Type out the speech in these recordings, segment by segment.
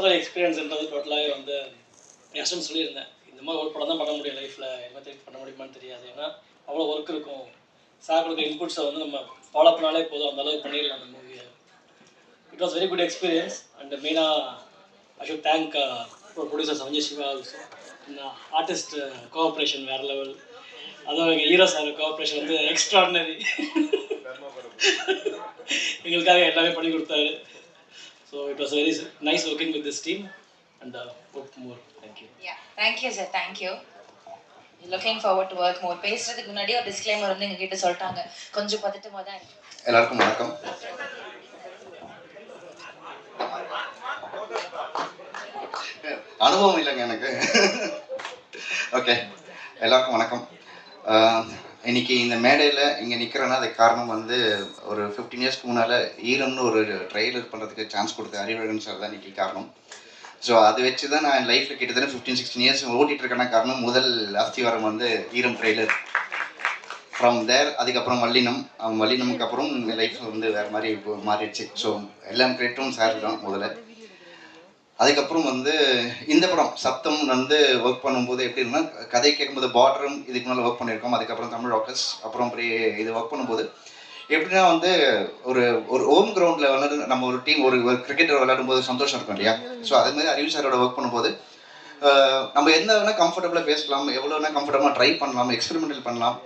படத்தோட எக்ஸ்பீரியன்ஸ்ன்றது டோட்டலாகவே வந்து என் சொல்லியிருந்தேன். இந்த மாதிரி ஒரு படம் தான் பண்ண முடியும் லைஃப்பில் என்ன திருப்பி பண்ண முடியுமான்னு தெரியாது. ஏன்னா அவ்வளோ ஒர்க் இருக்கும். சார் கொடுக்க இன்புட்ஸை வந்து நம்ம ஃபாலோ பண்ணாலே போதும். அந்த அளவுக்கு பண்ணிடலாம் அந்த மூவியை it was very good experience and மெயினாக I should thank producer Sanjay Siva artist cooperation வேறு லெவல் அதுவும் எங்கள் ஹீரோ சார் கோஆப்ரேஷன் வந்து எக்ஸ்ட்ராடினரி எங்களுக்காக எல்லாமே பண்ணி கொடுத்தாரு. So it was very nice working with this team and work more thank you Yeah, thank you sir, thank you. Looking forward to work more பேசுறதுக்கு முன்னாடி ஒரு டிஸ்க்ளைமர் வந்து எங்ககிட்ட சொல்லிட்டாங்க. கொஞ்சம் பதட்டமாக தான் இருக்கு. எல்லாருக்கும் வணக்கம். அனுபவம் இல்லைங்க எனக்கு. ஓகே எல்லாருக்கும் வணக்கம். இன்னைக்கு இந்த மேடையில் இங்கே நிற்கிறேன்னா அதுக்கு காரணம் வந்து ஒரு ஃபிஃப்டீன் இயர்ஸ்க்கு முன்னால் ஈரம்னு ஒரு ட்ரெய்லர் பண்ணுறதுக்கு சான்ஸ் கொடுத்த அறிவழகன் சார் தான் இன்னைக்கு காரணம். ஸோ அதை வச்சு தான் நான் லைஃப்பில் கிட்டத்தட்ட ஃபிஃப்டீன் சிக்ஸ்டீன் இயர்ஸ் ஓட்டிகிட்டு இருக்கேன்னா காரணம் முதல் அஸ்திவாரம் வந்து ஈரம் ட்ரெய்லர் ஃப்ரம் தேர் அதுக்கப்புறம் வல்லினம் அவன் வல்லினமுக்கு அப்புறம் லைஃப் வந்து வேறு மாதிரி இப்போ மாறிடுச்சு ஸோ எல்லாம் கிரேட்டும் சார் தான் முதல்ல. அதுக்கப்புறம் வந்து இந்த படம் சப்தம் வந்து ஒர்க் பண்ணும்போது எப்படின்னா கதை கேட்கும்போது பார்டரும் இதுக்கு மேலே ஒர்க் பண்ணியிருக்கோம். அதுக்கப்புறம் தமிழ் ராக்கர்ஸ் அப்புறம் அப்படி இது ஒர்க் பண்ணும்போது எப்படின்னா வந்து ஒரு ஒரு ஹோம் கிரவுண்டில் விளாடு நம்ம ஒரு டீம் ஒரு கிரிக்கெட்டர் கிரிக்கெட் விளையாடும் போது சந்தோஷம் இருக்கும் இல்லையா? ஸோ அதே மாதிரி அறிவு சாரோட ஒர்க் பண்ணும்போது நம்ம என்ன வேணால் கம்ஃபர்டபுளாக பேசலாம் எவ்வளோ வேணால் கம்ஃபர்டபுளாக ட்ரை பண்ணலாம் எக்ஸ்பெரிமெண்டல் பண்ணலாம்.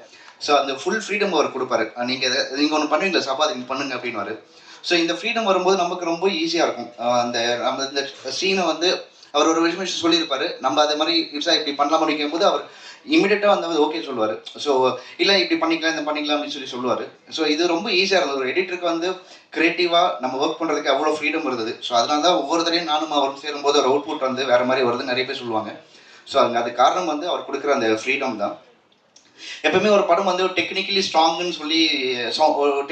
ஸோ அந்த ஃபுல் ஃப்ரீடம் அவர் கொடுப்பாரு. நீங்கள் நீங்கள் ஒன்று பண்ணுவீங்களா? சபா நீங்கள் பண்ணுங்க அப்படின்னு ஸோ இந்த ஃப்ரீடம் வரும்போது நமக்கு ரொம்ப ஈஸியாக இருக்கும். அந்த நம்ம இந்த சீனை வந்து அவர் ஒரு விஷயம் சொல்லியிருப்பாரு. நம்ம அதே மாதிரி இட்ஸா இப்படி பண்ணலாம் முடிக்கும் போது அவர் இமீடியட்டாக வந்து ஓகே சொல்லுவார். ஸோ இல்லை இப்படி பண்ணிக்கலாம் இந்த பண்ணிக்கலாம் அப்படின்னு சொல்லி சொல்லுவார். ஸோ இது ரொம்ப ஈஸியாக இருந்தது. ஒரு எடிட்டருக்கு வந்து கிரியேட்டிவாக நம்ம ஒர்க் பண்ணுறதுக்கு அவ்வளோ ஃப்ரீடம் இருந்தது. ஸோ அதனால தான் ஒவ்வொரு தடையும் நானும் அவரும் சேரும்போது ஒரு அவுட்புட் வந்து வேறு மாதிரி வருது நிறைய பேர் சொல்லுவாங்க. ஸோ அதுக்கு அது காரணம் வந்து அவர் கொடுக்குற அந்த ஃப்ரீடம் தான். எப்பவுமே ஒரு படம் வந்து ஒரு டெக்னிக்கலி ஸ்ட்ராங்குன்னு சொல்லி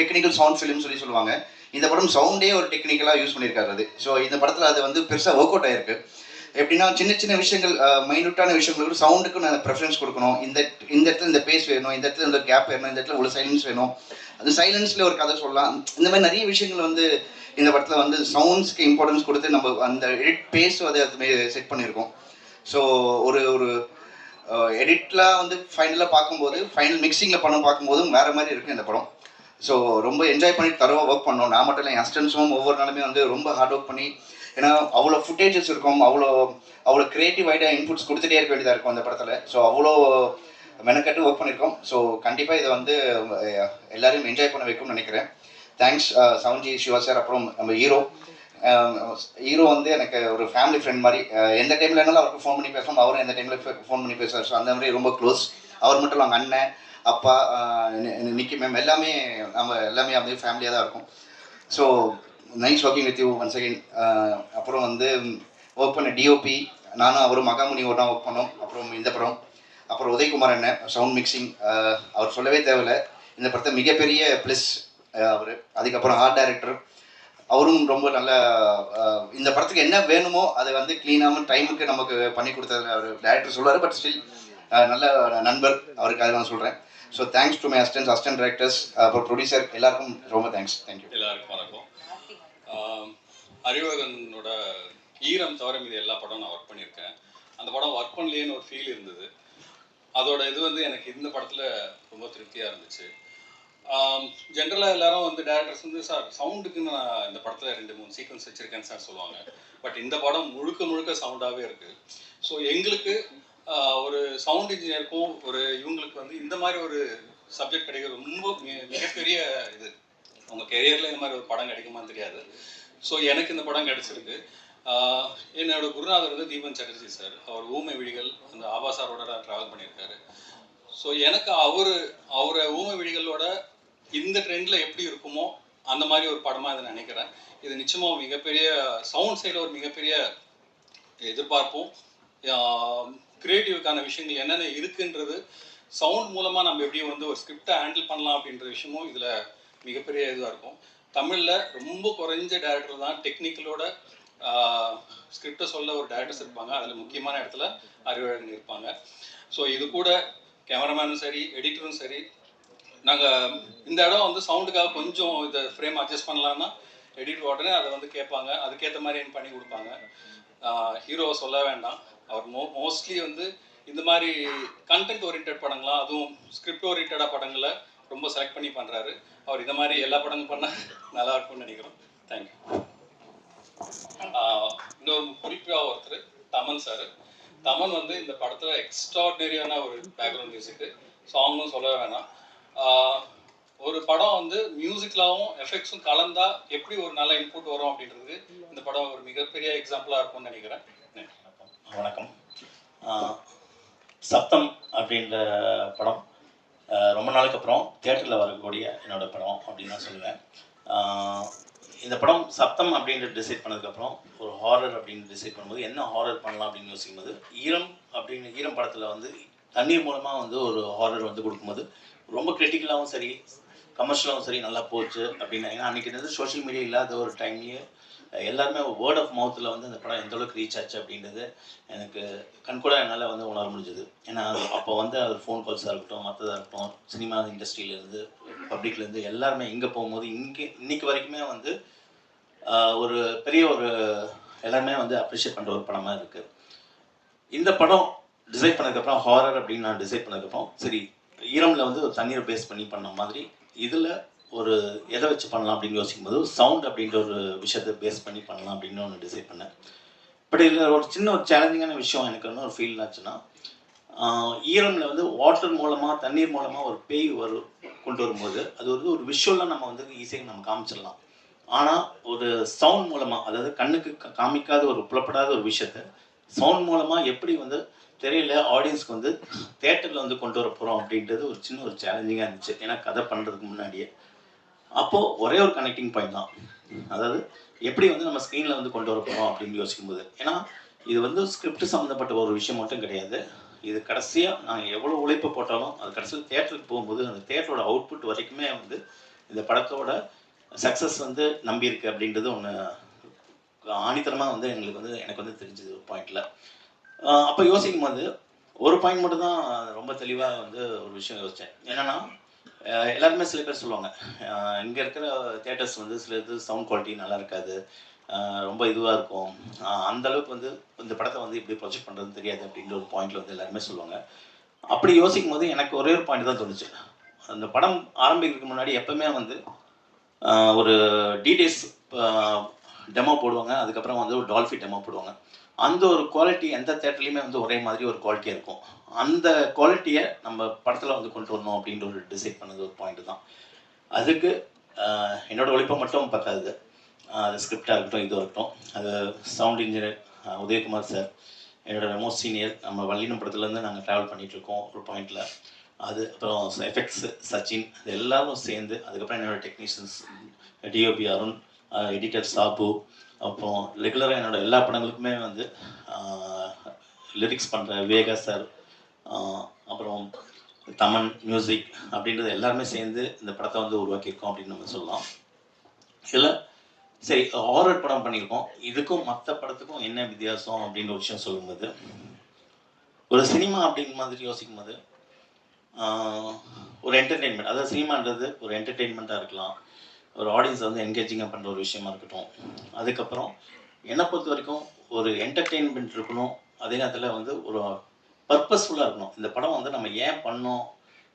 டெக்னிக்கல் சவுண்ட் ஃபிலிம்னு சொல்லி சொல்லுவாங்க. இந்த படம் சவுண்டே ஒரு டெக்னிக்கலாக யூஸ் பண்ணியிருக்காரு. அது ஸோ இந்த படத்தில் அது வந்து பெருசாக ஒர்க் அவுட் ஆயிருக்கு. எப்படின்னா சின்ன சின்ன விஷயங்கள் மைனூட்டான விஷயங்களுக்கு சவுண்டுக்கு நான் ப்ரெஃபரன்ஸ் கொடுக்கணும். இந்த இந்த இடத்துல இந்த பேஸ் வேணும் இந்த இடத்துல இந்த கேப் வேணும் இந்த இடத்துல ஒரு சைலன்ஸ் வேணும். அந்த சைலன்ஸில் ஒரு கதை சொல்லலாம். இந்த மாதிரி நிறைய விஷயங்கள் வந்து இந்த படத்தில் வந்து சவுண்ட்ஸ்க்கு இம்பார்ட்டன்ஸ் கொடுத்து நம்ம அந்த எடிட் பேஸ் அதை அது செட் பண்ணியிருக்கோம். ஸோ ஒரு ஒரு எடிட்லாம் வந்து ஃபைனலாக பார்க்கும்போது ஃபைனல் மிக்சிங்கில் படம் பார்க்கும்போதும் வேறு மாதிரி இருக்கும் இந்த படம். ஸோ ரொம்ப என்ஜாய் பண்ணி தரவாக ஒர்க் பண்ணோம். நான் மட்டும் இல்லை என் அஸ்டன்ஸும் ஒவ்வொரு நாளுமே வந்து ரொம்ப ஹார்ட் ஒர்க் பண்ணி ஏன்னா அவ்வளோ ஃபுட்டேஜஸ் இருக்கும் அவ்வளோ அவ்வளோ க்ரியேட்டிவ் ஐடியா இன்புட்ஸ் கொடுத்துட்டே இருக்க வேண்டியதாக இருக்கும் அந்த படத்தில். ஸோ அவ்வளோ மெனக்கட்டு ஒர்க் பண்ணியிருக்கோம் ஸோ கண்டிப்பாக இதை வந்து அஹ், எல்லாரையும் என்ஜாய் பண்ண வைக்கும்னு நினைக்கிறேன். தேங்க்ஸ் uh, சவுஞ்சி சிவா சார் அப்புறம் நம்ம ஹீரோ. Um, ஹீரோ வந்து எனக்கு ஒரு ஃபேமிலி ஃப்ரெண்ட் மாதிரி. Uh, எந்த டைமில் இருந்தாலும் அவருக்கு ஃபோன் பண்ணி பேசுவோம் அவரும் எந்த டைமில் ஃபோன் பண்ணி பேசுவார். ஸோ அந்த மாதிரி ரொம்ப க்ளோஸ் அவர் மட்டும் இல்லை அவங்க அண்ணன் அப்பா நிக்கி மேம் எல்லாமே நம்ம எல்லாமே அப்படியே ஃபேமிலியாக தான் இருக்கும். So nice working with you one second அப்புறம் வந்து ஒர்க் பண்ண டிஓபி நானும் அவரும் மகாமுனி ஒன்றா ஒர்க் பண்ணோம். அப்புறம் இந்த படம். அப்புறம் உதயகுமார் அண்ணன் சவுண்ட் மிக்சிங் அவர் சொல்லவே தேவையில்ல. இந்த படத்தை மிகப்பெரிய ப்ளஸ் அவர். அதுக்கப்புறம் ஆர்ட் டைரக்டர் அவரும் ரொம்ப நல்ல இந்த படத்துக்கு என்ன வேணுமோ அதை வந்து க்ளீனாகவும் டைமுக்கு நமக்கு பண்ணி கொடுத்தது அவர் டேரக்டர் சொல்லுவார் பட் ஸ்டில் நல்ல நண்பர். அவருக்கு அதை நான் சொல்கிறேன் so thanks to my assistance assistant directors அப்புறம் ப்ரொடியூசர் எல்லாருக்கும் ரொம்ப தேங்க்ஸ் தேங்க்யூ எல்லாருக்கும் வணக்கம். அறிவகனோட ஈரம் தவிர மீது எல்லா படம் நான் ஒர்க் பண்ணியிருக்கேன். அந்த படம் ஒர்க் பண்ணலேன்னு ஒரு ஃபீல் இருந்தது. அதோட இது வந்து எனக்கு இந்த படத்தில் ரொம்ப திருப்தியாக இருந்துச்சு. ஜென்ரலாக எல்லாரும் வந்து டேரக்டர்ஸ் வந்து சார் சவுண்டுக்கு நான் இந்த படத்தில் ரெண்டு மூணு சீக்வன்ஸ் வச்சுருக்கேன்னு சார் சொல்லுவாங்க. பட் இந்த படம் முழுக்க முழுக்க சவுண்டாகவே இருக்குது ஸோ எங்களுக்கு ஒரு சவுண்ட் இன்ஜினியருக்கும் ஒரு இவங்களுக்கு வந்து இந்த மாதிரி ஒரு சப்ஜெக்ட் கிடைக்கிறது ரொம்ப மிகப்பெரிய இது. உங்கள் கெரியரில் இந்த மாதிரி ஒரு படம் கிடைக்குமான்னு தெரியாது. ஸோ எனக்கு இந்த படம் கிடைச்சிருக்கு. என்னோட குருநாதர் வந்து தீபன் சட்டர்ஜி சார். அவர் ஊமை விழிகள் அந்த ஆபா சாரோட ட்ராவல் பண்ணியிருக்காரு. ஸோ எனக்கு அவர் அவரை ஊமை விழிகளோட இந்த ட்ரெண்டில் எப்படி இருக்குமோ அந்த மாதிரி ஒரு படமாக இதை நினைக்கிறேன். இது நிச்சயமாக மிகப்பெரிய சவுண்ட் சைடில் ஒரு மிகப்பெரிய எதிர்பார்ப்பும் கிரியேட்டிவ்க்கான விஷயங்கள் என்னென்ன இருக்குன்றது சவுண்ட் மூலமாக நம்ம எப்படி வந்து ஒரு ஸ்கிரிப்டை ஹேண்டில் பண்ணலாம் அப்படின்ற விஷயமும் இதில் மிகப்பெரிய இதுவாக இருக்கும். தமிழில் ரொம்ப குறைஞ்ச டேரக்டர் தான் டெக்னிக்கலோட ஸ்கிரிப்டை சொல்ல ஒரு டேரக்டர்ஸ் இருப்பாங்க. அதில் முக்கியமான இடத்துல அறிவழகன் இருப்பாங்க. ஸோ இது கூட கேமராமேனும் சரி எடிட்டரும் சரி நாங்கள் இந்த இடம் வந்து சவுண்டுக்காக கொஞ்சம் இதை ஃப்ரேம் அட்ஜஸ்ட் பண்ணலான்னா எடிட் உடனே அதை வந்து கேட்பாங்க. அதுக்கேற்ற மாதிரி எனக்கு பண்ணி கொடுப்பாங்க. ஹீரோவை சொல்ல வேண்டாம். அவர் மோ மோஸ்ட்லி வந்து இந்த மாதிரி கண்டென்ட் ஓரியன்ட் படங்களா அதுவும் ஸ்கிரிப்ட் ஓரியன்டாக படங்களை ரொம்ப செலக்ட் பண்ணி பண்ணுறாரு அவர் இந்த மாதிரி எல்லா படங்களும் பண்ணால் நல்லா இருக்கும்னு நினைக்கிறோம். தேங்க்யூ இன்னொரு குறிப்பாக ஒருத்தர் தமன் சார் தமன் வந்து இந்த படத்தில் எக்ஸ்ட்ராடினரியான ஒரு பேக்ரவுண்ட் மியூசிக்கு சாங்கும் சொல்ல வேணாம். ஒரு படம் வந்து மியூசிக்லாவும் எஃபெக்ட்ஸும் கலந்தா எப்படி ஒரு நல்ல இன்புட் வரும் அப்படின்றது இந்த படம் ஒரு மிகப்பெரிய எக்ஸாம்பிளாக இருக்கும்னு நினைக்கிறேன். நன்றி. வணக்கம். சப்தம் அப்படின்ற படம் ரொம்ப நாளுக்கு அப்புறம் தியேட்டரில் வரக்கூடிய என்னோட படம் அப்படின்னு நான் சொல்லுவேன். இந்த படம் சப்தம் அப்படின்ற டிசைட் பண்ணதுக்கப்புறம் ஒரு ஹாரர் அப்படின்னு டிசைட் பண்ணும்போது என்ன ஹாரர் பண்ணலாம் அப்படின்னு யோசிக்கும்போது ஈரம் அப்படின்னு ஈரம் படத்தில் வந்து தண்ணீர் மூலமாக வந்து ஒரு ஹாரர் வந்து கொடுக்கும்போது ரொம்ப கிரிட்டிக்கலாகவும் சரி கமர்ஷியலாகவும் சரி நல்லா போச்சு அப்படின்னு ஏன்னா அன்றைக்கி வந்து சோஷியல் மீடியா இல்லாத ஒரு டைம்லேயே எல்லாருமே வேர்ட் ஆஃப் மவுத்தில் வந்து அந்த படம் எந்த அளவுக்கு ரீச் ஆச்சு அப்படின்றது எனக்கு கண்கூட என்னால் வந்து உணர முடிஞ்சது. ஏன்னா அப்போ வந்து அது ஃபோன் கால்ஸாக இருக்கட்டும் மற்றதாக இருக்கட்டும் சினிமா இண்டஸ்ட்ரியிலேருந்து பப்ளிக்லேருந்து எல்லாருமே இங்கே போகும்போது இங்கே இன்னைக்கு வரைக்குமே வந்து ஒரு பெரிய ஒரு எல்லாருமே வந்து அப்ரிஷியேட் பண்ணுற ஒரு படமாக இருக்குது இந்த படம் டிசைட் பண்ணதுக்கப்புறம் ஹாரர் அப்படின்னு நான் டிசைட் பண்ணதுக்கப்புறம் சரி ஈரமில் வந்து ஒரு தண்ணீரை பேஸ் பண்ணி பண்ண மாதிரி இதில் ஒரு எதை வச்சு பண்ணலாம் அப்படின்னு யோசிக்கும்போது சவுண்ட் அப்படின்ற ஒரு விஷயத்தை பேஸ் பண்ணி பண்ணலாம் அப்படின்னு ஒன்று டிசைட் பண்ணேன். பட் இதில் ஒரு சின்ன ஒரு சேலஞ்சிங்கான விஷயம். எனக்கு என்ன ஒரு ஃபீல் ஆச்சுன்னா ஈரமில் வந்து வாட்டர் மூலமாக தண்ணீர் மூலமாக ஒரு பேய் வரும் கொண்டு வரும்போது அது வந்து ஒரு விஷுவலாக நம்ம வந்து ஈஸியாக நம்ம காமிச்சிடலாம். ஆனால் ஒரு சவுண்ட் மூலமாக அதாவது கண்ணுக்கு காமிக்காத ஒரு புலப்படாத ஒரு விஷயத்த சவுண்ட் மூலமாக எப்படி வந்து தெரியல ஆடியன்ஸ்க்கு வந்து தேட்டரில் வந்து கொண்டு வர போகிறோம் அப்படின்றது ஒரு சின்ன ஒரு சேலஞ்சிங்காக இருந்துச்சு. ஏன்னா கதை பண்ணுறதுக்கு முன்னாடியே. அப்போது ஒரே ஒரு கனெக்டிங் பாயிண்ட் தான். அதாவது எப்படி வந்து நம்ம ஸ்க்ரீனில் வந்து கொண்டு வர போகிறோம் அப்படின்னு யோசிக்கும்போது. ஏன்னா இது வந்து ஸ்கிரிப்ட் சம்மந்தப்பட்ட ஒரு விஷயம் மட்டும் கிடையாது. இது கடைசியாக நான் எவ்வளோ உழைப்பு போட்டாலும் அது கடைசியில் தேட்டருக்கு போகும்போது அந்த தேட்டரோட அவுட்புட் வரைக்குமே வந்து இந்த படத்தோட சக்ஸஸ் வந்து நம்பியிருக்கு அப்படின்றது ஒன்று ஆணித்தரமாக வந்து எங்களுக்கு வந்து எனக்கு வந்து தெரிஞ்சது ஒரு பாயிண்டில் அப்போ யோசிக்கும் போது ஒரு பாயிண்ட் மட்டும் தான் ரொம்ப தெளிவாக வந்து ஒரு விஷயம் யோசித்தேன் என்னென்னா எல்லாருமே சில பேர் சொல்லுவாங்க. இங்கே இருக்கிற தேட்டர்ஸ் வந்து சில இது சவுண்ட் குவாலிட்டி நல்லா இருக்காது. ரொம்ப இதுவாக இருக்கும். அந்த அளவுக்கு வந்து இந்த படத்தை வந்து இப்படி ப்ரொஜெக்ட் பண்ணுறது தெரியாது அப்படின்ற ஒரு பாயிண்ட்ல வந்து எல்லாருமே சொல்லுவாங்க. அப்படி யோசிக்கும் போது எனக்கு ஒரே ஒரு பாயிண்ட் தான் தோணுச்சு. அந்த படம் ஆரம்பிக்கிறதுக்கு முன்னாடி எப்பவுமே வந்து ஒரு டீடைல்ஸ் டெமோ போடுவாங்க. அதுக்கப்புறம் வந்து ஒரு டால்ஃபி டெமோ போடுவாங்க. அந்த ஒரு குவாலிட்டி எந்த தேட்டர்லையுமே வந்து ஒரே மாதிரி ஒரு குவாலிட்டியாக இருக்கும். அந்த குவாலிட்டியை நம்ம படத்தில் வந்து கொண்டு வரணும் அப்படின்ற ஒரு டிசைட் பண்ணது ஒரு பாயிண்ட் தான். அதுக்கு என்னோடய என்னோட மட்டும் பத்தாது அது ஸ்கிரிப்டாக இருக்கட்டும் இது இருக்கட்டும். அது சவுண்ட் இன்ஜினியர் உதயகுமார் சார் என்னோட மோஸ்ட் சீனியர் நம்ம வள்ளினம் படத்துலேருந்து நாங்கள் ட்ராவல் பண்ணிகிட்ருக்கோம் ஒரு பாயிண்டில் அது அப்புறம் எஃபெக்ட்ஸு சச்சின் அது எல்லாரும் சேர்ந்து அதுக்கப்புறம் என்னோட technicians DOP Arun editor Sabu அப்புறம் ரெகுலராக என்னோட எல்லா படங்களுக்குமே வந்து லிரிக்ஸ் பண்ணுற வேகா சார் அப்புறம் தமன் மியூசிக் அப்படின்றது எல்லாருமே சேர்ந்து இந்த படத்தை வந்து உருவாக்கியிருக்கோம் அப்படின்னு நம்ம சொல்லலாம். இதில் சரி ஹாரர் படம் பண்ணியிருக்கோம். இதுக்கும் மற்ற படத்துக்கும் என்ன வித்தியாசம் அப்படின்ற ஒரு விஷயம் சொல்லும்போது ஒரு சினிமா அப்படிங்கிற மாதிரி யோசிக்கும் போது ஒரு என்டர்டெயின்மெண்ட் அதாவது சினிமான்றது ஒரு என்டர்டெயின்மெண்ட்டாக இருக்கலாம். ஒரு ஆடியன்ஸை வந்து என்கேஜிங்காக பண்ணுற ஒரு விஷயமா இருக்கட்டும். அதுக்கப்புறம் என்னை பொறுத்த வரைக்கும் ஒரு என்டர்டெயின்மெண்ட் இருக்கணும். அதே நேரத்தில் வந்து ஒரு பர்பஸ்ஃபுல்லாக இருக்கணும். இந்த படம் வந்து நம்ம ஏன் பண்ணோம்?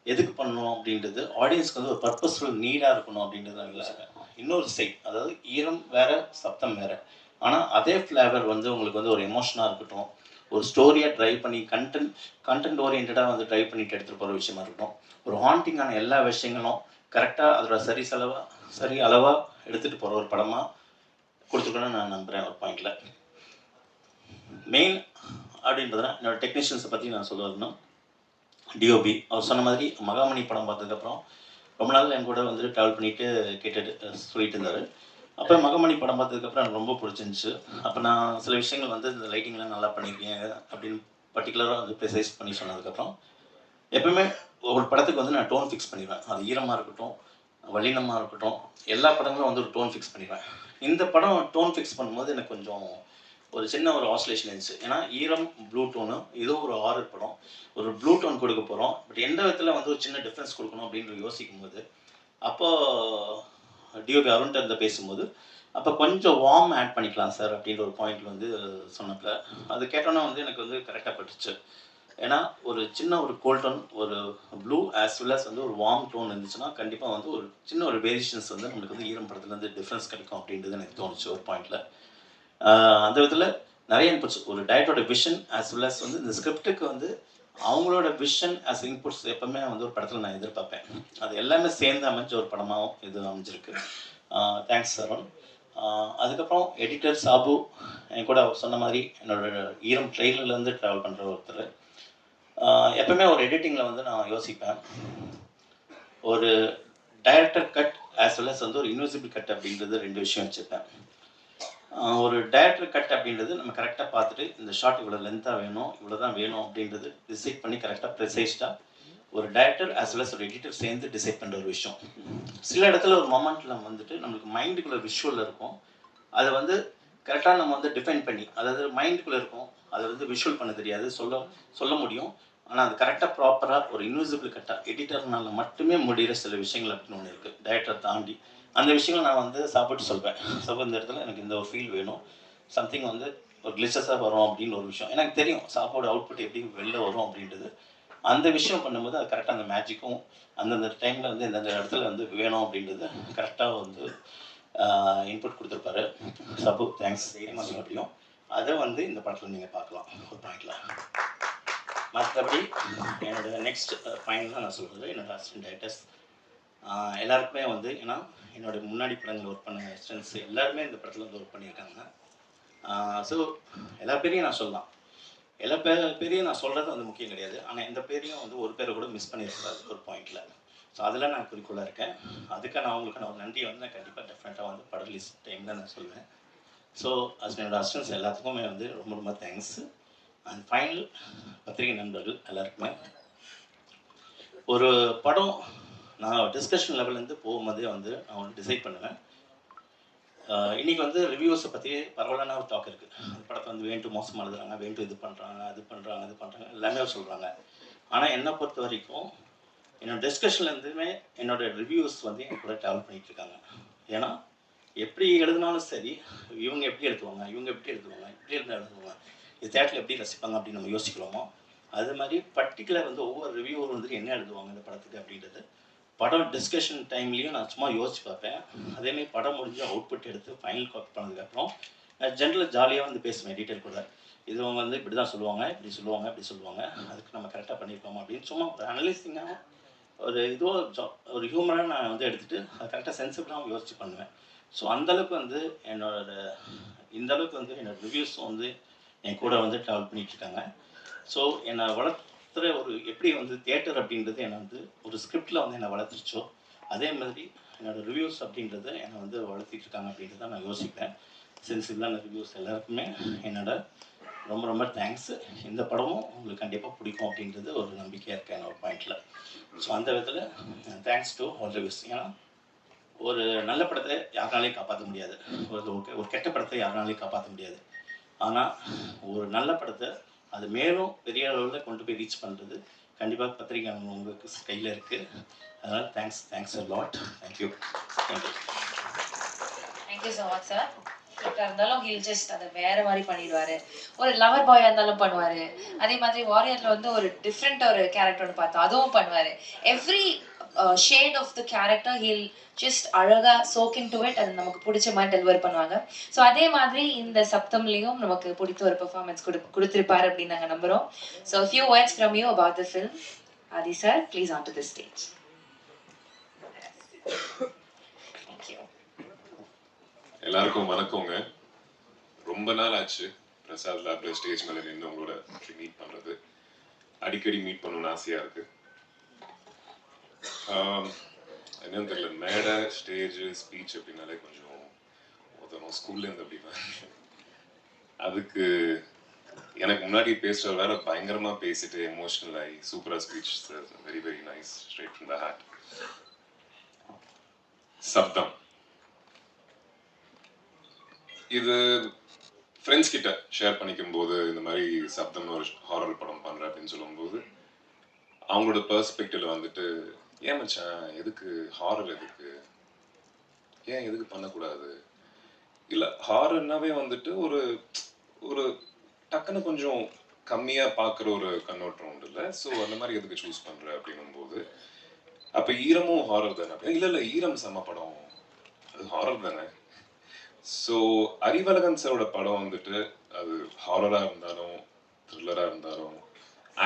எதுக்கு பண்ணோம்? அப்படின்றது ஆடியன்ஸ்க்கு வந்து ஒரு பர்பஸ்ஃபுல் நீடாக இருக்கணும் அப்படின்றது நான் இன்னொரு சைட் அதாவது ஈரம் வேற சப்தம் வேற. ஆனால் அதே ஃப்ளேவர் வந்து உங்களுக்கு வந்து ஒரு எமோஷனாக இருக்கட்டும். ஒரு ஸ்டோரியாக ட்ரைவ் பண்ணி கண்டென்ட் கண்டென்ட் ஓரியன்டாக வந்து ட்ரைவ் பண்ணிட்டு எடுத்துகிட்டு போகிற விஷயமா இருக்கட்டும். ஒரு ஹாண்டிங்கான எல்லா விஷயங்களும் கரெக்டாக அதோட சரி செலவாக சரி அளவாக எடுத்துகிட்டு போகிற ஒரு படமாக கொடுத்துருக்கணும்னு நான் நம்புகிறேன் ஒரு பாயிண்டில் மெயின் அப்படின்றதுனா என்னோட டெக்னீஷியன்ஸை பற்றி நான் சொல்லுவதுன்னா டிஓபி அவர் சொன்ன மாதிரி மகாமணி படம் பார்த்ததுக்கப்புறம் ரொம்ப நாள் என் கூட வந்து ட்ராவல் பண்ணிட்டு கேட்டுட்டு சொல்லிட்டு இருந்தார். அப்போ மகமணி படம் பார்த்ததுக்கப்புறம் எனக்கு ரொம்ப பிடிச்சிருந்துச்சு. அப்போ நான் சில விஷயங்கள் வந்து இந்த லைட்டிங்லாம் நல்லா பண்ணியிருக்கேன் அப்படின்னு பர்டிகுலராக வந்து ப்ரிசைஸ் பண்ணி சொன்னதுக்கப்புறம் எப்பவுமே ஒரு படத்துக்கு வந்து நான் டோன் ஃபிக்ஸ் பண்ணிடுவேன். அது ஈரமாக இருக்கட்டும் வல்லினமாக இருக்கட்டும் எல்லா படங்களும் வந்து ஒரு டோன் ஃபிக்ஸ் பண்ணிடுவேன். இந்த படம் டோன் ஃபிக்ஸ் பண்ணும்போது எனக்கு கொஞ்சம் ஒரு சின்ன ஒரு ஆஸ்லேஷன் இருந்துச்சு. ஏன்னா ஈரம் ப்ளூ டோனு ஏதோ ஒரு ஆர்டர் படம். ஒரு ப்ளூ டோன் கொடுக்க போகிறோம் பட் எந்த விதத்தில் வந்து ஒரு சின்ன டிஃப்ரென்ஸ் கொடுக்கணும் அப்படின்னு யோசிக்கும் போது அப்போ டிஓபி அருண்கிட்ட இருந்த பேசும்போது அப்போ கொஞ்சம் வார்ம் ஆட் பண்ணிக்கலாம் சார் அப்படின்ற ஒரு பாயிண்ட் வந்து சொன்னப்ப அது கேட்டோன்னே வந்து எனக்கு வந்து கரெக்டாக பட்டுச்சு. ஏன்னா ஒரு சின்ன ஒரு கோல் டோன் ஒரு ப்ளூ ஆஸ் வெல் அஸ் வந்து ஒரு வார்ம் டோன் இருந்துச்சுன்னா கண்டிப்பாக வந்து ஒரு சின்ன ஒரு வேரியேஷன்ஸ் வந்து நம்மளுக்கு வந்து ஈரம் படத்துலேருந்து டிஃப்ரென்ஸ் கிடைக்கும் அப்படின்றது எனக்கு தோணுச்சு ஒரு பாயிண்டில் அந்த விதத்தில் நிறைய இன்புட்ஸ் ஒரு டயட்டோட விஷன் ஆஸ் வெல் அஸ் வந்து இந்த ஸ்கிரிப்டுக்கு வந்து அவங்களோட விஷன் ஆஸ் இன்புட்ஸ் எப்பவுமே வந்து ஒரு படத்தில் நான் எதிர்பார்ப்பேன். அது எல்லாமே சேர்ந்து அமைஞ்ச ஒரு படமாகவும் இது அமைஞ்சிருக்கு. தேங்க்ஸ் சரவன் அதுக்கப்புறம் எடிட்டர் சாபு என் கூட அவர் சொன்ன மாதிரி என்னோட ஈரம் ட்ரெயிலர்லேருந்து ட்ராவல் பண்ணுற ஒருத்தர். எப்பவுமே ஒரு எடிட்டிங்கில் வந்து நான் யோசிப்பேன். ஒரு director cut as well as வந்து ஒரு இன்விசிபிள் கட் அப்படின்றது ரெண்டு விஷயம் வச்சுப்பேன். ஒரு டைரக்டர் கட் அப்படின்றது நம்ம கரெக்டாக பார்த்துட்டு இந்த ஷார்ட் இவ்வளோ லென்த்தாக வேணும் இவ்வளோ தான் வேணும் அப்படின்றது டிசைட் பண்ணி கரெக்டாக ப்ரெசைஸ்டாக ஒரு டைரக்டர் ஆஸ் வெல் அஸ் ஒரு எடிட்டர் சேர்ந்து டிசைட் பண்ணுற ஒரு விஷயம். சில இடத்துல ஒரு மொமெண்ட்டில் வந்துட்டு நம்மளுக்கு மைண்டுக்குள்ள விஷுவல் இருக்கும். அதை வந்து கரெக்டாக நம்ம வந்து டிஃபைன் பண்ணி அதாவது மைண்டுக்குள்ளே இருக்கும். அதை வந்து விஷுவல் பண்ண தெரியாது. சொல்ல சொல்ல முடியும். ஆனால் அது கரெக்டாக ப்ராப்பராக ஒரு இன்விசிபிள் கட்டாக எடிட்டர்னால மட்டுமே முடிகிற சில விஷயங்கள் அப்படின்னு ஒன்று இருக்குது டைரக்டர் தாண்டி. அந்த விஷயங்கள் நான் வந்து சாப்பிட்டு சொல்வேன். ஸோ இந்த இடத்துல எனக்கு இந்த ஒரு ஃபீல் வேணும். சம்திங் வந்து ஒரு கிளிச்சஸாக வரும் அப்படின்னு ஒரு விஷயம். எனக்கு தெரியும் சாப்பாடு அவுட்புட் எப்படி வெளில வரும் அப்படின்றது. அந்த விஷயம் பண்ணும்போது அது கரெக்டாக அந்த மேஜிக்கும் அந்தந்த டைமில் வந்து எந்தெந்த இடத்துல வந்து வேணும் அப்படின்றது கரெக்டாக வந்து இன்புட் கொடுத்துருப்பாரு. சபு தேங்க்ஸ் அப்படியும் அதை வந்து இந்த படத்தில் நீங்கள் பார்க்கலாம். ஒரு பாயிண்டில். மற்றபடி என்னோட நெக்ஸ்ட் பாயிண்ட்லாம் நான் சொல்கிறது என்னோட அசிஸ்டன்ட் டைரக்டர்ஸ் எல்லாருக்குமே வந்து ஏன்னா என்னோட முன்னாடி படங்கள் ஒர்க் பண்ண அசிஸ்டன்ஸ் எல்லாருமே இந்த படத்தில் வந்து ஒர்க் பண்ணியிருக்காங்க. ஸோ எல்லா பேரையும் நான் சொல்லலாம். எல்லா பேர் பேரையும் நான் சொல்கிறது வந்து முக்கியம் கிடையாது. ஆனால் எந்த பேரையும் வந்து ஒரு பேரை கூட மிஸ் பண்ணியிருக்காது ஒரு பாயிண்டில் ஸோ அதில் நான் குறிக்கோளாக இருக்கேன். அதுக்கான நான் அவங்களுக்கு நான் ஒரு நன்றியை வந்து நான் கண்டிப்பாக டெஃபினட்டாக வந்து படம் ரிலீஸ் டைமில் நான் சொல்லுவேன் ஸோ அது என்னோடய அசிஸ்டன்ஸ் எல்லாத்துக்குமே வந்து ரொம்ப ரொம்ப தேங்க்ஸ் அண்ட் ஃபைனல் பத்திரிகை நண்பர்கள் எல்லாருக்குமே. ஒரு படம் நான் டிஸ்கஷன் லெவல்லேருந்து போகும்போதே வந்து நான் ஒன்று டிசைட் பண்ணுவேன். இன்றைக்கி இன்னைக்கு வந்து ரிவ்யூஸை பற்றி பரவாயில்லன்னா ஒரு டாக் இருக்குது அந்த படத்தை வந்து வேண்டு மோசமாக எழுதுறாங்க வேண்டு இது பண்ணுறாங்க அது பண்ணுறாங்க இது பண்ணுறாங்க எல்லாமே சொல்கிறாங்க ஆனால் என்னை பொறுத்த வரைக்கும் என்னோடய டிஸ்கஷன்லேருந்துமே என்னோட ரிவ்யூஸ் வந்து என் கூட ட்ராவல் பண்ணிகிட்ருக்காங்க இருக்காங்க. ஏன்னா எப்படி எழுதினாலும் சரி இவங்க எப்படி எழுதுவாங்க இவங்க எப்படி எழுதுவாங்க இப்படி இருந்தால் எழுதுவாங்க இது தேட்டரில் எப்படி ரசிப்பாங்க அப்படின்னு நம்ம யோசிக்கிறோமோ அது மாதிரி பர்டிகுலர் வந்து ஒவ்வொரு ரிவ்யூவர் வந்துட்டு என்ன எழுதுவாங்க இந்த படத்துக்கு அப்படின்றது படம் டிஸ்கஷன் டைம்லேயும் நான் சும்மா யோசிச்சு பார்ப்பேன். அதேமாதிரி படம் முடிஞ்சு அவுட்புட் எடுத்து ஃபைனல் காப்பி பண்ணதுக்கப்புறம் நான் ஜென்ரலாக ஜாலியாக வந்து பேசுவேன் டீட்டெயில் கூட. இது அவங்க வந்து இப்படி தான் சொல்லுவாங்க இப்படி சொல்லுவாங்க இப்படி சொல்லுவாங்க. அதுக்கு நம்ம கரெக்டாக பண்ணியிருக்கோமா அப்படின்னு சும்மா ஒரு அனலைசிங்காக ஒரு இதோ ஜா- ஒரு ஹியூமராக நான் வந்து எடுத்துகிட்டு அதை கரெக்டாக சென்சிபிளாக யோசிச்சு பண்ணுவேன். ஸோ அந்தளவுக்கு வந்து என்னோட இந்த அளவுக்கு வந்து என்னோட ரிவ்யூஸ் வந்து என் கூட வந்து ட்ராவல் பண்ணிகிட்ருக்காங்க ஸோ என்னை வளர்த்துற ஒரு எப்படி வந்து தேட்டர் அப்படின்றது என்னை வந்து ஒரு ஸ்கிரிப்டில் வந்து என்னை வளர்த்துருச்சோ அதே மாதிரி என்னோட ரிவ்யூஸ் அப்படின்றது என்னை வந்து வளர்த்திட்டு இருக்காங்க அப்படின்றத நான் யோசிப்பேன் சென்சிபிளான ரிவ்யூஸ் எல்லாருக்குமே என்னோட ரொம்ப ரொம்ப தேங்க்ஸ் இந்த படமும் உங்களுக்கு கண்டிப்பாக பிடிக்கும் அப்படின்றது ஒரு நம்பிக்கையாக இருக்கேன் என்னோட பாயிண்டில் ஸோ அந்த விதத்தில் தேங்க்ஸ் டு ஆல் ரிவ்யூஸ் ஏன்னா ஒரு நல்ல படத்தை யாருனாலையும் காப்பாற்ற முடியாது. ஒரு ஒரு கெட்ட படத்தை யாருனாலையும் காப்பாற்ற முடியாது. ஆனால் ஒரு நல்ல படத்தை அது மேலும் பெரிய அளவில் கொண்டு போய் ரீச் பண்ணுறது கண்டிப்பாக பத்திரிகை உங்களுக்கு கையில் இருக்குது அதனால் thanks thanks a lot thank you thank you thank you so much sir ஃபிட்டாக இருந்தாலும் ஹில் ஜஸ்ட் அதை வேற மாதிரி பண்ணிடுவாரு. ஒரு லவர் பாயா இருந்தாலும் பண்ணுவாரு. அதே மாதிரி வாரியர்ல வந்து ஒரு டிஃப்ரெண்ட் ஒரு கேரக்டர் ஒன்று பார்த்தோம். அதுவும் பண்ணுவாரு. Every shade of the character he'll just அழகா சோக்கிங் டு இட் அது நமக்கு பிடிச்ச மாதிரி டெலிவர் பண்ணுவாங்க. ஸோ அதே மாதிரி இந்த சப்தம்லேயும் நமக்கு பிடித்த ஒரு பெர்ஃபார்மன்ஸ் கொடு கொடுத்துருப்பாரு அப்படின்னு நாங்கள் நம்புகிறோம் so few words from you about the film Aadhi sir please on to the stage எல்லாருக்கும் வணக்கங்க. ரொம்ப நாள் ஆச்சு பிரசாத் லேப்ல ஸ்டேஜ் மேல நின்று உங்களோட மீட் பண்றது. அடிக்கடி மீட் பண்ணணும்னு ஆசையா இருக்கு. என்னன்னு தெரியல மேடை ஸ்டேஜ் ஸ்பீச் அப்படின்னாலே கொஞ்சம் ஒருத்தனும் ஸ்கூல்ல இருந்து அப்படி அதுக்கு எனக்கு முன்னாடி பேசுகிற வேற பயங்கரமா பேசிட்டு எமோஷனல் ஆகி சூப்பரா speech very very nice straight from the heart Sabdham. இது ஃப்ரெண்ட்ஸ் கிட்ட ஷேர் பண்ணிக்கும் போது இந்த மாதிரி சப்தம்னு ஒரு ஹாரர் படம் பண்றேன் அப்படின்னு சொல்லும்போது அவங்களோட பர்ஸ்பெக்டிவ்ல வந்துட்டு ஏன் மச்சான்? எதுக்கு? ஹாரர் எதுக்கு? ஏன் எதுக்கு பண்ணக்கூடாது? இல்லை ஹாரர்னாவே வந்துட்டு ஒரு ஒரு டக்குன்னு கொஞ்சம் கம்மியாக பார்க்குற ஒரு கண்ணோட்டம் உண்டு இல்லை? ஸோ அந்த மாதிரி எதுக்கு சூஸ் பண்ணுற அப்படின்னும்போது அப்போ ஈரமும் ஹாரர் தானே அப்படி இல்லை இல்லை ஈரம் செம்ம படம். அது ஹாரர் தானே. ஸோ அறிவழகன் சாரோட படம் வந்துட்டு அது ஹாரராக இருந்தாலும் த்ரில்லராக இருந்தாலும்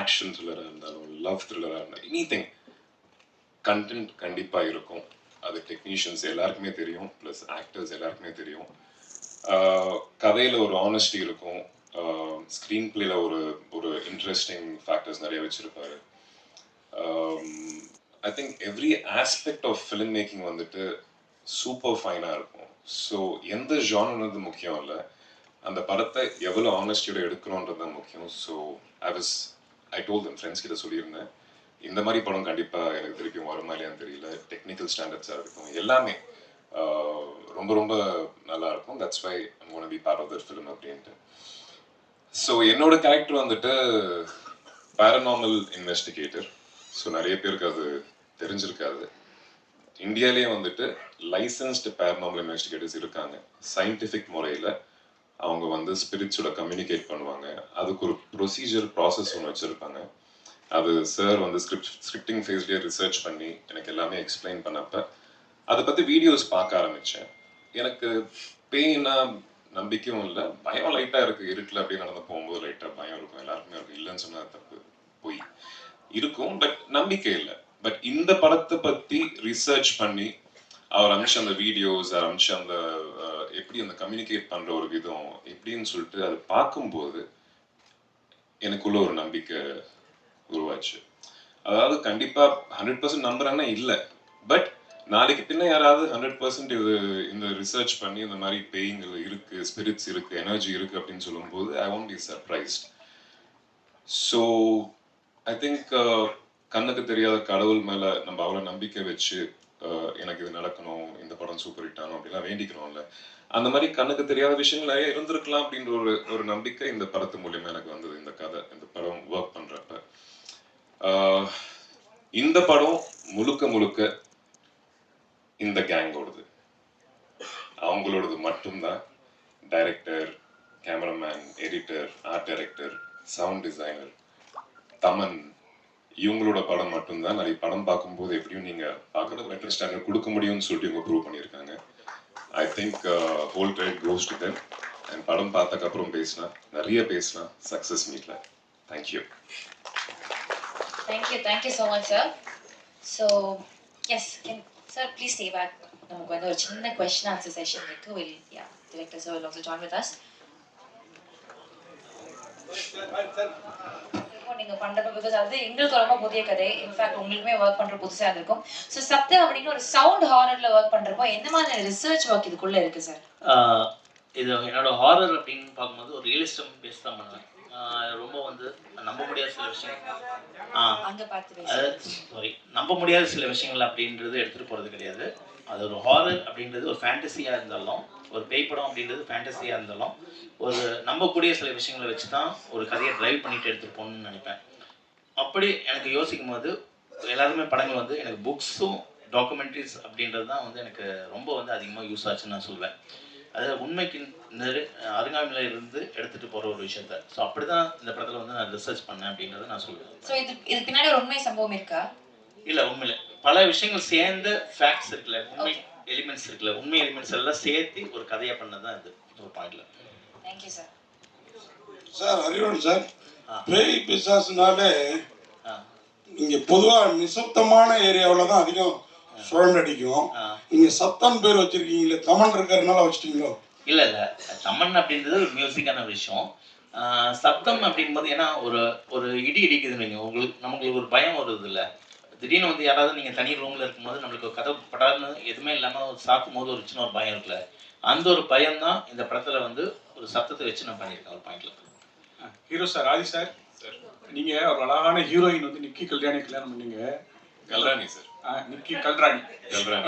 ஆக்ஷன் த்ரில்லராக இருந்தாலும் லவ் த்ரில்லராக இருந்தாலும் எனி திங் கண்டென்ட் கண்டிப்பாக இருக்கும். அது டெக்னீஷியன்ஸ் எல்லாருக்குமே தெரியும் ப்ளஸ் ஆக்டர்ஸ் எல்லாருக்குமே தெரியும். கதையில் ஒரு ஆனஸ்டி இருக்கும். ஸ்க்ரீன் பிளேல ஒரு ஒரு இன்ட்ரெஸ்டிங் ஃபேக்டர்ஸ் நிறைய வச்சுருப்பாரு. I think every aspect of film making வந்துட்டு சூப்பர் ஃபைனாக இருக்கும். ஸோ எந்த ஜானர்ன்றது முக்கியம் இல்லை. அந்த படத்தை எவ்வளோ ஆனஸ்டியோட எடுக்கணுன்றது தான் முக்கியம். So I was I told them friends கிட்ட சொல்லியிருந்தேன். இந்த மாதிரி படம் கண்டிப்பாக எனக்கு திருப்பியும் வருமா இல்லையான்னு தெரியல. டெக்னிக்கல் ஸ்டாண்டர்ட்ஸாக இருக்கும். எல்லாமே ரொம்ப ரொம்ப நல்லா இருக்கும். That's why I'm gonna be part of that film அப்படின்ட்டு. ஸோ என்னோட கேரக்டர் வந்துட்டு பேரநார்மல் இன்வெஸ்டிகேட்டர் ஸோ நிறைய பேருக்கு அது தெரிஞ்சிருக்காது. இந்தியாலேயே வந்துட்டு லைசன்ஸ்டு பேரநார்மல் இன்வெஸ்டிகேட்டர்ஸ் இருக்காங்க. சயின்டிஃபிக் முறையில் அவங்க வந்து ஸ்பிரிட்ஸோட கம்யூனிகேட் பண்ணுவாங்க. அதுக்கு ஒரு ப்ரொசீஜர் ப்ராசஸ் ஒன்று வச்சுருப்பாங்க. அது சார் வந்து ஸ்கிரிப்ட் ஸ்கிரிப்டிங் ஃபேஸ்லேயே ரிசர்ச் பண்ணி எனக்கு எல்லாமே எக்ஸ்பிளைன் பண்ணப்ப அதை பற்றி வீடியோஸ் பார்க்க ஆரம்பித்தேன் எனக்கு பேய்னா நம்பிக்கையும் இல்லை பயம் லைட்டாக இருக்குது இருட்டில் அப்படியே நடந்து போகும்போது லைட்டாக பயம் இருக்கும். எல்லாருக்குமே இருக்கும் இல்லைன்னு சொன்னால் தப்பு. போய் இருக்கும் பட் நம்பிக்கை இல்லை. பட் இந்த படத்தை பற்றி ரிசர்ச் பண்ணி அவர் அமிச்ச அந்த வீடியோஸ் அவர் அமிச்ச அந்த எப்படி அந்த கம்யூனிகேட் பண்ணுற ஒரு விதம் எப்படின்னு சொல்லிட்டு அதை பார்க்கும்போது எனக்குள்ள ஒரு நம்பிக்கை உருவாச்சு. அதாவது கண்டிப்பா ஹண்ட்ரட் பர்சன்ட் நம்புறேன்னா இல்லை. பட் நாளைக்கு பின்ன யாராவது ஹண்ட்ரட் பர்சன்ட் இது இந்த ரிசர்ச் பண்ணி இந்த மாதிரி பேய்ங்க இருக்கு ஸ்பிரிட்ஸ் இருக்கு எனர்ஜி இருக்கு அப்படின்னு சொல்லும்போது I won't be surprised so I think கண்ணுக்கு தெரியாத கடவுள் மேல நம்ம அவ்வளோ நம்பிக்கை வச்சு uh, எனக்கு இது நடக்கணும் இந்த படம் சூப்பர் ஹிட் ஆகணும் அப்படிலாம் வேண்டிக்கிறோம்ல. அந்த மாதிரி கண்ணுக்கு தெரியாத விஷயங்கள் நிறைய இருந்திருக்கலாம் அப்படின்ற ஒரு ஒரு நம்பிக்கை இந்த படத்து மூலியமா எனக்கு வந்தது இந்த கதை இந்த படம் ஒர்க் பண்றப்ப. இந்த படம் முழுக்க முழுக்க இந்த கேங்கோடது. அவங்களோடது மட்டும்தான். Director cameraman editor art director sound designer Thaman இவங்களோட படம் மட்டும்தான். நிறைய படம் பார்க்கும்போது எப்படியும் நீங்கள் பார்க்குறது பெட்டர் ஸ்டாண்டர்ட் கொடுக்க முடியும்னு சொல்லிட்டு இவங்க ப்ரூவ் பண்ணியிருக்காங்க. I think whole credit goes to them and படம் பார்த்ததுக்கப்புறம் பேசினா நிறைய பேசினா சக்ஸஸ் மீட்ல thank you thank you thank you so much sir so yes can sir please stay back நமக்கு வந்து ஒரு சின்ன கொஸ்டின் ஆன்சர் செஷன் இருக்கு will you director sir will also join with us நீங்க பண்றப்ப பிகாஸ் அது எங்களுக்கு ரொம்ப புதிய கதை இன்ஃபேக்ட் உங்களுக்குமே ஒர்க் பண்ற புதுசா இருந்திருக்கும் ஸோ சப்த அப்படின்னு ஒரு சவுண்ட் ஹாரர்ல ஒர்க் பண்றப்போ என்ன மாதிரி ரிசர்ச் ஒர்க் இதுக்குள்ள இருக்கு சார் இது என்னோட ஹாரர் அப்படின்னு பார்க்கும்போது ஒரு ரியலிஸ்டம் பேஸ் தான் பண்ணுவேன் ரொம்ப வந்து நம்ப முடியாத சில விஷயம் சாரி நம்ப முடியாத சில விஷயங்கள் அப்படின்றது எடுத்துகிட்டு போகிறது கிடையாது. அது ஒரு ஹாரர் அப்படின்றது ஒரு ஃபேண்டசியாக இருந்தாலும் ஒரு பேய் படம் அப்படின்றது ஃபேண்டசியாக இருந்தாலும் ஒரு நம்பக்கூடிய சில விஷயங்களை வச்சு தான் ஒரு கதையை டிரைவ் பண்ணிட்டு எடுத்துகிட்டு போகணும்னு நினைப்பேன். அப்படி எனக்கு யோசிக்கும் போது எல்லாருமே படங்கள் வந்து எனக்கு புக்ஸும் டாக்குமெண்ட்ரிஸ் அப்படின்றது தான் வந்து எனக்கு ரொம்ப வந்து அதிகமாக யூஸ் ஆச்சுன்னு நான் சொல்வேன். அது உண்மைக்கு நெரு அருங்காமையில இருந்து எடுத்துகிட்டு போகிற ஒரு விஷயத்த ஸோ அப்படி தான் இந்த படத்தில் வந்து நான் ரிசர்ச் பண்ணேன் அப்படின்றத நான் சொல்லுவேன். ஸோ இது இதுக்கு பின்னாடி ஒரு உண்மை சம்பவம் இருக்கா? இல்ல உண்மையில. பல விஷயங்கள் சேர்ந்த ஃபேக்ட்ஸ் இருக்குல்ல உண்மை எலிமெண்ட்ஸ் இருக்குல்ல உண்மை எலிமெண்ட்ஸ் எல்லாம் சேர்த்து ஒரு கதையா பண்ணதான் இது ஒரு பாயிண்ட்ல thank you sir sir Arivan sir. பேய் பிசாசுனாலே ஆ. நீங்க பொதுவா நிசப்தமான ஏரியாவில் தான் அதிகம் சுழண்டடிக்கும். நீங்க சத்தம் பேர் வச்சிருக்கீங்களே தமன் இருக்கிறதுனால வச்சிட்டீங்களோ? இல்ல இல்ல. தமன் அப்படின்றது ஒரு மியூசிக்கான விஷயம். சப்தம் அப்படிங்கும்போது ஏன்னா ஒரு ஒரு இடி இடிக்குதுன்னு வைங்க. உங்களுக்கு நமக்கு ஒரு பயம் வருது இல்ல திடீர்னு வந்து யாராவது நீங்க தனி ரூம்ல இருக்கும்போது நம்மளுக்கு கதை படாதுன்னு எதுவுமே இல்லாம ஒரு சாக்கும் போது ஒரு சின்ன ஒரு பயம் இருக்குல்ல. அந்த ஒரு பயம் தான் இந்த படத்துல வந்து ஒரு சத்தத்தை வச்சு நான் பண்ணியிருக்கேன் ஒரு பாயிண்ட்ல ஹீரோ சார் ஆதி சார். நீங்க ஒரு அழகான ஹீரோயின் வந்து நிக்கி கல்யாணி கல்யாணம் பண்ணீங்க. கல்ராணி சார். நிக்கி கல்ராணி.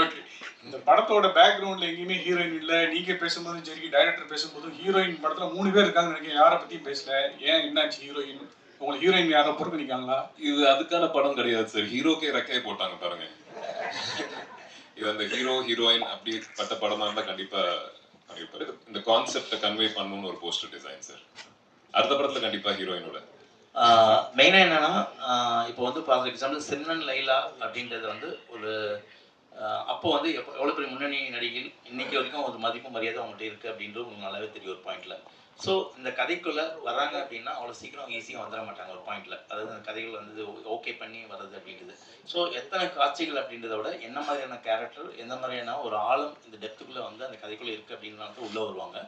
ஓகே இந்த படத்தோட பேக்ரவுண்ட்ல எங்கேயுமே ஹீரோயின் இல்ல. நீங்க பேசும்போதும் சரி டைரக்டர் பேசும்போதும் ஹீரோயின் படத்துல மூணு பேர் இருக்காங்க நினைக்கிறேன். யாரை பத்தியும் பேசல. ஏன் என்னாச்சு ஹீரோயின் உங்களுக்கு ஹீரோயின் யாரை புறக்கணிக்காங்களா இது அதுக்கான படம் கிடையாது சார் ஹீரோக்கே ரெக்கையை போட்டாங்க பாருங்க. இது அந்த ஹீரோ ஹீரோயின் அப்படிப்பட்ட படமா இருந்தா கண்டிப்பா இந்த கான்செப்டை கன்வே பண்ணணும்னு ஒரு போஸ்டர் டிசைன் சார் அடுத்த படத்துல கண்டிப்பா ஹீரோயினோட மெயினாக என்னன்னா இப்போ வந்து ஃபார் எக்ஸாம்பிள் சின்னன் லைலா அப்படின்றது வந்து ஒரு அப்போ வந்து எப்போ எவ்வளோ பெரிய முன்னணி நடிகைகள் இன்னைக்கு வரைக்கும் ஒரு மதிப்பு மரியாதை அவங்கள்ட்ட இருக்குது அப்படின்றது உங்களுக்கு நல்லாவே தெரியும் ஒரு பாயிண்ட்ல ஸோ இந்த கதைக்குள்ளே வராங்க அப்படின்னா அவ்வளோ சீக்கிரம் ஈஸியாக வந்துட மாட்டாங்க ஒரு பாயிண்ட்ல அதாவது அந்த கதைகள் வந்து ஓகே பண்ணி வர்றது அப்படின்றது. ஸோ எத்தனை காட்சிகள் அப்படின்றத விட என்ன மாதிரியான கேரக்டர் எந்த மாதிரியான ஒரு ஆழம் இந்த டெப்த்துக்குள்ளே வந்து அந்த கதைக்குள்ளே இருக்குது அப்படின்னு வந்து உள்ளே வருவாங்க.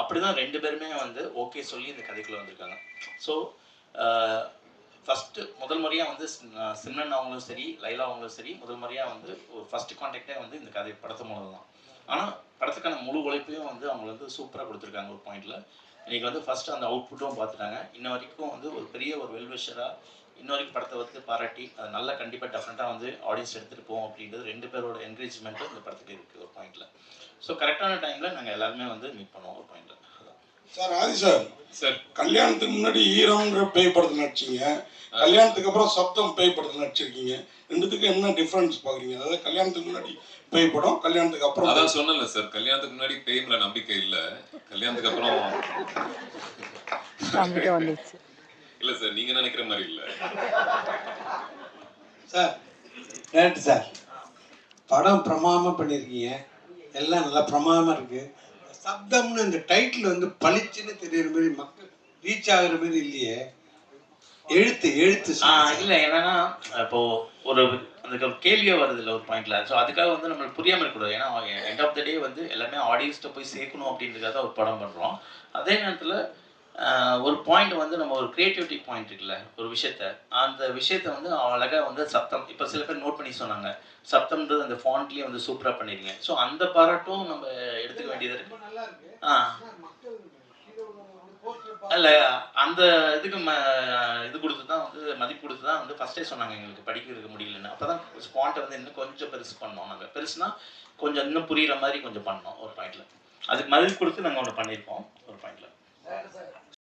அப்படி தான் ரெண்டு பேருமே வந்து ஓகே சொல்லி இந்த கதைக்குள்ளே வந்திருக்காங்க. ஸோ ஃபஸ்ட்டு முதல் முறையாக வந்து சிம்ரன் அவங்களும் சரி லைலா அவங்களும் சரி முதல் முறையாக வந்து ஒரு ஃபஸ்ட்டு காண்டாக்டே வந்து இந்த கதை படத்து மூலம் தான். ஆனால் படத்துக்கான முழு உழைப்பையும் வந்து அவங்க வந்து சூப்பராக கொடுத்துருக்காங்க ஒரு பாயிண்டில் இன்றைக்கி வந்து ஃபஸ்ட்டு அந்த அவுட்புட்டும் பார்த்துட்டாங்க. இன்ன வரைக்கும் வந்து ஒரு பெரிய ஒரு வெல்விஷராக இன்ன வரைக்கும் படத்தை வந்து பாராட்டி அது நல்லா கண்டிப்பாக டெஃபினட்டாக வந்து ஆடியன்ஸ் எடுத்துகிட்டு போவோம் அப்படின்றது ரெண்டு பேரோட என்கரேஜ்மெண்ட்டும் இந்த படத்துக்கு இருக்குது ஒரு பாயிண்டில் ஸோ கரெக்டான டைமில் நாங்கள் எல்லாருமே வந்து மீட் பண்ணுவோம் ஒரு பாயிண்டில் சார் ஆதி சார். சார். கல்யாணத்துக்கு முன்னாடி ஈரம்ங்கிற பேய் படத்தில் நடிச்சீங்க கல்யாணத்துக்கு அப்புறம் சப்தம் பேய் படத்தில் நடிச்சிருக்கீங்க. ரெண்டுத்துக்கும் என்ன டிஃப்ரென்ஸ் பார்க்குறீங்க அதாவது கல்யாணத்துக்கு முன்னாடி பேய் படம் கல்யாணத்துக்கு அப்புறம் அதான் சொன்னல சார் கல்யாணத்துக்கு முன்னாடி பேய்ல நம்பிக்கை இல்ல. கல்யாணத்துக்கு அப்புறம் இல்ல சார் நீங்க நினைக்கிற மாதிரி இல்ல. சார் டேரக்டர் சார் படம் பிரமாதமாக பண்ணியிருக்கீங்க எல்லாம் நல்லா பிரமாதமாக இருக்கு. சப்தம்னு இந்த டைட்டில் வந்து பளிச்சுன்னு தெரியுற மாதிரி மக்கள் ரீச் ஆகுற மாதிரி இல்லையே. எழுத்து எழுத்து. இல்லை என்னன்னா இப்போ ஒரு அந்த கேள்வியே வருது இல்லை ஒரு பாயிண்ட்ல ஸோ அதுக்காக வந்து நம்மளுக்கு புரியாமல் இருக்கக்கூடாது. ஏன்னா எண்ட் ஆஃப் த டே வந்து எல்லாமே ஆடியன்ஸ்கிட்ட போய் சேர்க்கணும் அப்படின்றதுக்காக ஒரு படம் பண்ணுறோம் அதே நேரத்தில் ஒரு பாயிண்ட் வந்து நம்ம ஒரு கிரியேட்டிவிட்டி பாயிண்ட் இருக்குல்ல ஒரு விஷயத்த. அந்த விஷயத்த வந்து அழகாக வந்து சப்தம் இப்போ சில பேர் நோட் பண்ணி சொன்னாங்க. சப்தம்ன்றது அந்த ஃபாண்ட்லேயே வந்து சூப்பராக பண்ணிருங்க. ஸோ அந்த பாராட்டும் நம்ம எடுத்துக்க வேண்டியது இருக்கு. ஆ. இல்ல அந்த இதுக்கு ம இது கொடுத்து தான் வந்து மதிப்பு கொடுத்து தான் வந்து ஃபர்ஸ்டே சொன்னாங்க எங்களுக்கு படிக்கிறதுக்கு முடியலன்னு. அப்போ தான் ஸ்பாட்டை வந்து இன்னும் கொஞ்சம் பெருசு பண்ணோம் நாங்கள் பெருசுனா கொஞ்சம் இன்னும் புரியுற மாதிரி கொஞ்சம் பண்ணோம் ஒரு பாயிண்ட்ல அதுக்கு மதிப்பு கொடுத்து நாங்கள் ஒன்று பண்ணியிருக்கோம் ஒரு பாயிண்ட்ல